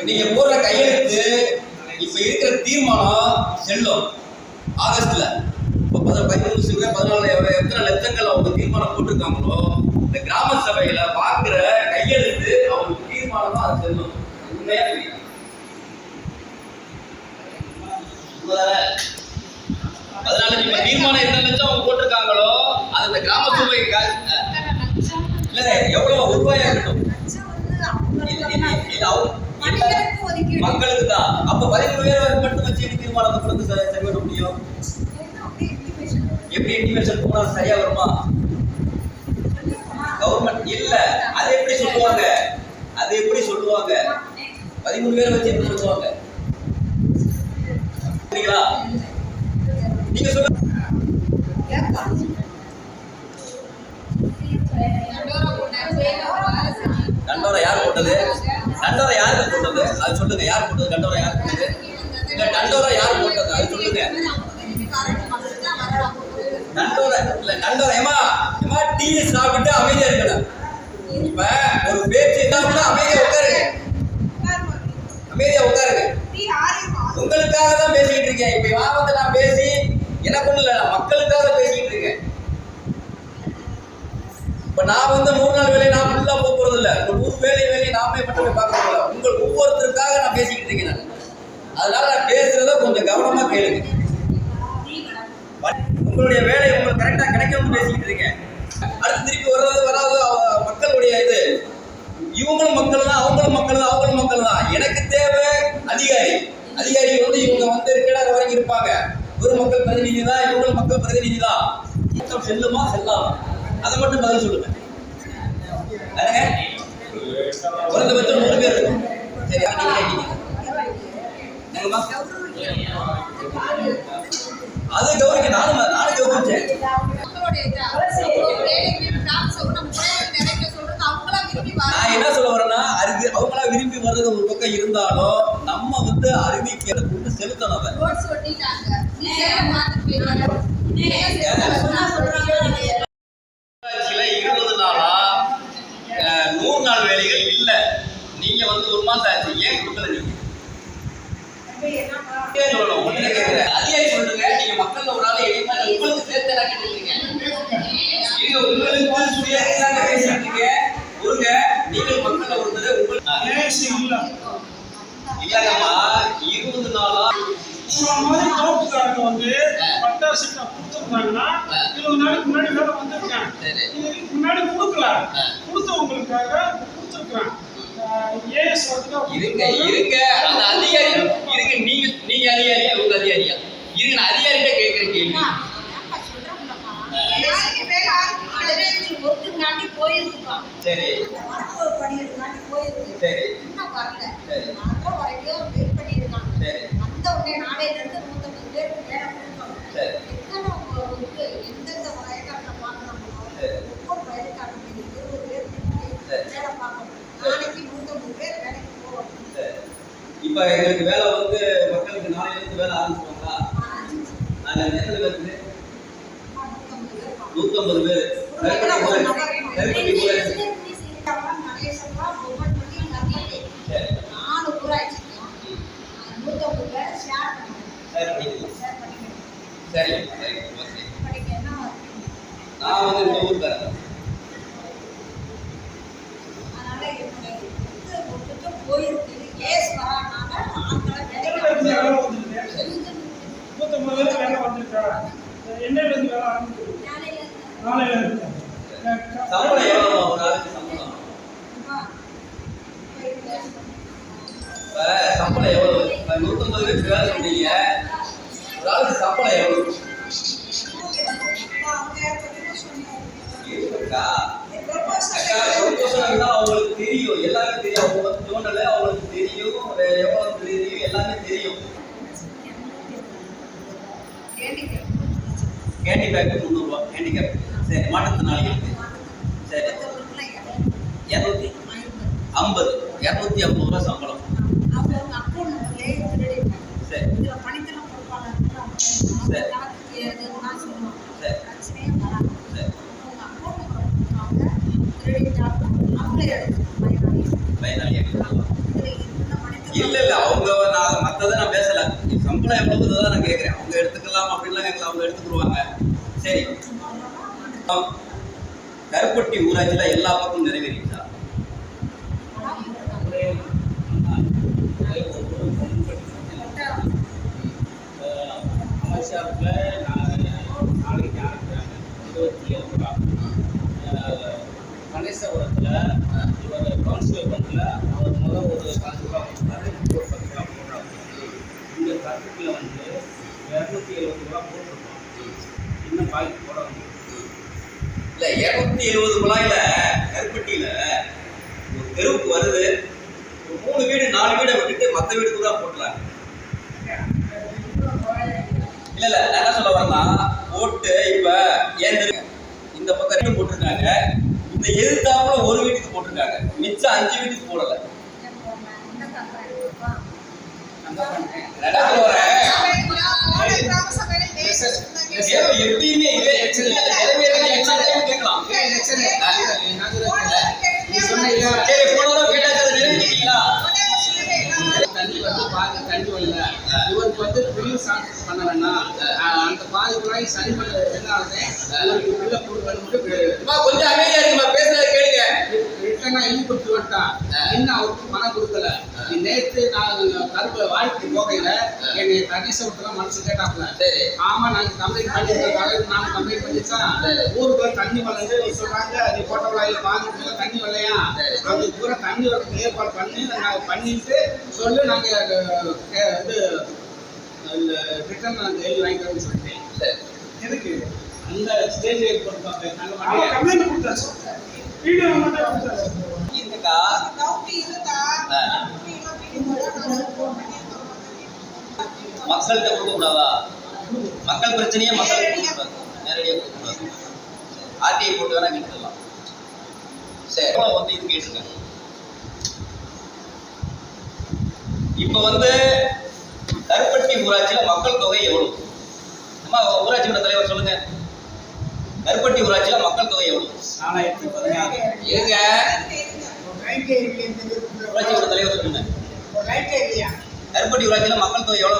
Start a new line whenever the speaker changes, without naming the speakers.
இப்ப நீங்க போடுற கையெழுத்து இப்ப இருக்கிற தீர்மானம் செல்லும். ஆகஸ்ட்ல. இப்ப பத- பதிமூணு சில பதினாலு எத்தனை லட்சங்கள் அவங்க தீர்மானம் போட்டிருக்காங்களோ இந்த கிராம சபையில வாங்குற கையெழுத்து அவங்க தீர்மானம் தான் அது செல்லும். உண்மையா? அதனால இப்ப தீர்மானம் எத்தனை லட்சம் அவங்க போட்டிருக்காங்களோ அது இந்த கிராம சபை இல்ல எவ்வளவு? ரூபாயா இருக்கட்டும். மக்களுக்கு தான் அப்ப பதிமூணு பேர் மட்டும் வச்சு எப்படி தீர்மானத்தை கொடுத்து சரி பண்ண முடியும்? எப்படி இன்டிமேஷன் போனா சரியா வருமா? கவர்மெண்ட் இல்ல. அது எப்படி சொல்லுவாங்க? அது எப்படி சொல்லுவாங்க? பதிமூணு பேரை வச்சு எப்படி சொல்லுவாங்க? சரிங்களா? நீங்க சொல்லுங்க தண்டோரை யார் போட்டது? தண்டோரை யாருக்கு போட்டது? அது சொல்லுங்க யார் போட்டது? தண்டோரை யார் போட்டது? இல்ல தண்டோரை யார் போட்டது? அது சொல்லுங்க. தண்டோரை இல்ல தண்டோரை ஏமா ஏமா டீ சாப்பிட்டு அமைதியா இருக்கணும் இப்ப ஒரு பேச்சு இல்லாம அமைதியா உட்காருங்க அமைதியா உட்காருங்க உங்களுக்காக தான் பேசிக்கிட்டு இருக்கேன். இப்ப நான் வந்து நான் பேசி எனக்கு ஒண்ணும் இல்ல நான் மக்களுக்காக பேசிக்கிட்டு இருக்கேன். இப்ப நான் வந்து மூணு நாள் வேலையை நான் ஃபுல்லா போக போறது இல்ல ஒரு நூறு வேலை வேலையை நாமே மட்டும் போய் பார்க்க உங்கள் ஒவ்வொருத்தருக்காக நான் பேசிக்கிட்டு இருக்கேன் நான். அதனால நான் பேசுறத கொஞ்சம் கவனமா கேளுங்க. உங்களுடைய வேலை உங்களுக்கு கரெக்டா கிடைக்கணும்னு பேசிக்கிட்டு இருக்கேன். அடுத்து திருப்பி வர்றது வராது மக்களுடைய இது. இவங்களும் மக்கள் தான் அவங்களும் மக்கள் தான் அவங்களும் மக்கள் தான். எனக்கு தேவை அதிகாரி. அதிகாரி வந்து இவங்க வந்து இருக்கிற வரைக்கும் இருப்பாங்க. ஒரு மக்கள் பிரதிநிதி தான் இவங்களும் மக்கள் பிரதிநிதி தான். செல்லுமா செல்லாமா? அதை மட்டும் பதில் சொல்லுங்க. குறைந்தபட்சம் நூறு பேர் இருக்கும். சரி நீங்க என்னங்கம்மா? அது கவனிக்க நானும் நானும் கவனிச்சேன் நான் என்ன சொல்ல வரேன்னா அறிவி அவங்களா விரும்பி வர்றது ஒரு பக்கம் இருந்தாலும் நம்ம வந்து அறிவிக்கிற கொண்டு செலுத்தணும் அதை ஊராட்சியில இருபது நாளா அஹ், நூறு நாள் வேலைகள் இல்ல நீங்க வந்து ஒரு மாசம் ஆச்சு ஏன் கொடுக்கல நீங்க ஏன் சொல்லணும் உடனே கேட்கிறேன் அதிகாரி சொல்லுங்க நீங்க மக்கள்ல ஒரு ஆளை எளிமையா உங்களுக்கு சேர்த்து நான் கேட்டுருக்கீங்க இது உங்களுக்கு சேர்த்து தாங்க பேசிட்டு இருக்கீங்க ஒருங்க நீங்கள் மக்கள்ல ஒருத்தர் உங்களுக்கு இல்லங்கம்மா இருபது நாளா
இந்த மாதிரி தோப்புக்காரங்க வந்து பட்டாசு கொடுத்துருந்தாங்கன்னா இருபது நாளைக்கு முன்னாடி வேலை. இதுக்கு முன்னாடி கொடுக்கல. கொடுத்தவங்களுக்காக வந்து
இருங்க இருங்க. அந்த அதிகாரி. இருங்க நீங்க நீங்க அதிகாரியா உங்க அதிகாரியா? இருங்க நான் அதிகாரிகிட்ட கேட்கிற கேள்வி.
போயிருக்கான்
சரி.
படிக்கிறதுக்காண்டி போயிருக்கு
சரி.
இன்னும் வரல.
சரி.
வர்ற வரைக்கும் வெயிட் பண்ணியிருக்காங்க.
சரி.
வந்த உடனே நாளையில இருந்து நூத்தம்பது பேருக்கு வேலை கொடுக்கணும்
சரி
எத்தனை வந்து எந்தெந்த வயக்காட்டில் பார்க்கணுமோ
சரி.
ஒவ்வொரு வயக்காட்டிலும் இருபது பேர் நின்று
சரி.
வேலை பார்க்கணும் நாளைக்கு நூத்தம்பது பேர் வேலைக்கு போகணும்
சரி இப்போ எங்களுக்கு வேலை வந்து மக்களுக்கு நாளையிலிருந்து வேலை ஆரம்பிச்சுவாங்களா அதில் எத்தனை பேருக்கு
பேர்.
நூற்றம்பது பேர் சரி.
நாலு
சரி. சரி நான் வந்து இந்த ஊருக்காரன்
அதனால என்னுடைய இது ஒட்டுக்கு போயிருக்கு கேஸ் வரானால ஆட்களை
எத்தனை இருந்து வேலை
வேலைக்கு
வந்திருக்கு நூற்றம்பது என்னையில இருந்து வேலை ஆரம்பிச்சிருக்கு
இருந்து
சம்பளம் எவ்வளவு? ஒரு நாளைக்கு சம்பளம் சம்பளம் பேருக்கு வேலை சொன்னீங்க ஒரு ஆளுக்கு சம்பளம்
எவ்வளவு
இருக்கா அக்கா, இருந்தா அவங்களுக்கு தெரியும் எல்லாருக்கும் தெரியும் அவங்க தோணல அவங்களுக்கு தெரியும் எவ்வளவு தெரியும் எல்லாமே தெரியும்
கேண்டி
பேக்கு முந்நூறுரூவா கேண்டி கேப் சரி மாற்றுத்திறனாளிகளுக்கு சரி. இரநூத்தி
ஐம்பது.
இரநூத்தி ஐம்பது ரூபா சம்பளம். சரி. இல்ல இல்ல அவங்க நான் மத்ததை நான் பேசல. சம்பளம் எவ்வளவு நான் கேக்குறேன் அவங்க எடுத்துக்கலாம் அப்படின்லாம் கேட்கலாம் அவங்க எடுத்துக்கிடுவாங்க சரி கருப்பட்டி ஊராட்சியில எல்லா பக்கமும்
நிறைவேறிட்டார் கணேசபுரத்தில் இவர் கவுன்சிலர் பங்கில் அவர் முதல் ஒரு பத்து ரூபா கொடுத்தாரு இப்போ ஒரு பத்து ரூபா போடுறாங்க இந்த கருத்துக்கில் வந்து இரநூத்தி எழுபது ரூபா போட்டிருக்கோம் இன்னும் பாக்கி போட முடியும்
இல்ல இருநூத்தி எழுபது குழாயில கருப்பட்டியில ஒரு தெருவுக்கு வருது ஒரு மூணு வீடு நாலு வீடை விட்டுட்டு மத்த வீடு தான் போட்டுறாங்க இல்ல இல்ல நான் என்ன சொல்ல வரேன்னா போட்டு இப்ப ஏன் இந்த பக்கம் ரெண்டு போட்டிருக்காங்க இந்த எதிர்த்தாப்புல ஒரு வீட்டுக்கு போட்டிருக்காங்க மிச்சம் அஞ்சு வீட்டுக்கு போடல நான் சொல்ல வரேன் எப்பயுமே இதே நிறைவேறி
இவருக்கு வந்து பில் சான்ஸ் பண்ண வேணாம் அந்த பாதி சரி பண்ண இவருக்கு பில்லை கொடுக்கணும்
கொஞ்சம் அமைதியா இருக்குமா பேசுறத கேளுங்க
ரிட்டனா எழுதி கொடுத்து விட்டான் இன்னும் அவருக்கு பணம் கொடுக்கல? நேத்து நான் கருப்பு வாழ்க்கை போகையில என்னை கணேசவத்துல மனசு கேட்டாப்புல.
சரி.
ஆமா நாங்க கம்ப்ளைண்ட் பண்ணிருக்காங்க நாங்க கம்ப்ளைண்ட் பண்ணிச்சா? ஊருக்குள்ள தண்ணி வளர்ந்து சொல்றாங்க அது போட்டவளாயில பாதிப்புல தண்ணி வரலையா அது பூரா தண்ணி வரதுக்கு ஏற்பாடு பண்ணி நாங்க பண்ணிட்டு சொல்லி நாங்க இது ரிட்டர்ன் நாங்க எழுதி வாங்கிக்கிறோம்னு சொல்லிட்டேன்.
எதுக்கு?
அந்த ஸ்டேஜ் ஏற்படுத்தாங்க மாதிரியா
கம்ப்ளைண்ட் கொடுத்தாச்சு. வீடியோ மட்டும் கொடுத்தாச்சு.
இருக்கா மக்கள்கிட்ட கொடுக்க கூடாதா மக்கள் பிரச்சனையே மக்கள் கொடுக்கக்கூடாது. நேரடியா கொடுக்க கூடாது ஆர்டிஐ போட்டு வேணா கேட்டுக்கலாம் சரி வந்து இது கேட்டிருக்காங்க? இப்ப வந்து கருப்பட்டி ஊராட்சியில மக்கள் தொகை எவ்வளவு? அம்மா ஊராட்சியோட தலைவர் சொல்லுங்க. கருப்பட்டி ஊராட்சியில மக்கள் தொகை எவ்வளவு?
நாலாயிரத்தி பதினாறு.
இருங்க. ஊராட்சியோட தலைவர் சொல்லுங்க கருப்பட்டி ஊராட்சியில மக்கள் தொகை எவ்வளவு?